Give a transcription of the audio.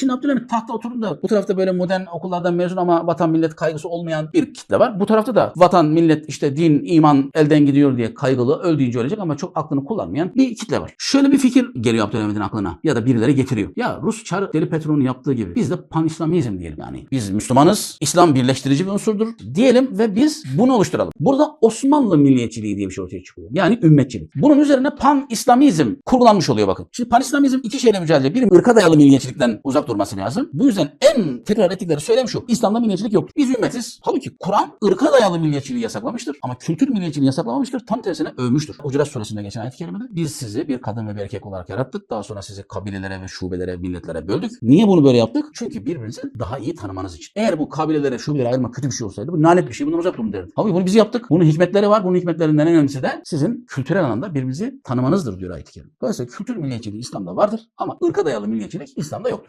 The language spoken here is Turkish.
Şimdi Abdülhamit tahta oturduğunda bu tarafta böyle modern okullardan mezun ama vatan millet kaygısı olmayan bir kitle var. Bu tarafta da vatan millet işte din iman elden gidiyor diye kaygılı öldüğünce ölecek ama çok aklını kullanmayan bir kitle var. Şöyle bir fikir geliyor Abdülhamit'in aklına ya da birileri getiriyor. Ya Rus Çar Deli Petro'nun yaptığı gibi biz de pan-İslamizm diyelim yani. Biz Müslümanız, İslam birleştirici bir unsurdur diyelim ve biz bunu oluşturalım. Burada Osmanlı milliyetçiliği diye bir şey ortaya çıkıyor. Yani ümmetçilik. Bunun üzerine pan-İslamizm kurgulanmış oluyor bakın. Şimdi pan-İslamizm iki şeyle mücadele. Biri ırka dayalı milliyetçilikten uzak durması lazım. Bu yüzden en tekrar ettikleri söylem şu. İslam'da milliyetçilik yok. Biz ümmetiz. Halbuki Kur'an ırka dayalı milliyetçiliği yasaklamıştır. Ama kültür milliyetçiliği yasaklamamıştır. Tam tersine övmüştür. Hucurat suresinde geçen ayet-i kerimede biz sizi bir kadın ve bir erkek olarak yarattık. Daha sonra sizi kabilelere ve şubelere, milletlere böldük. Niye bunu böyle yaptık? Çünkü birbirinizi daha iyi tanımanız için. Eğer bu kabilelere, şubelere ayırma kötü bir şey olsaydı bu lanet bir şey. Bundan uzak durun derdim. Halbuki bunu biz yaptık. Bunun hikmetleri var. Bunun hikmetlerinden en önemlisi de sizin kültürel anlamda birbirinizi tanımanızdır diyor ayet-i kerime. Dolayısıyla kültür milliyetçiliği İslam'da vardır ama ırka dayalı milliyetçilik İslam'da yoktur.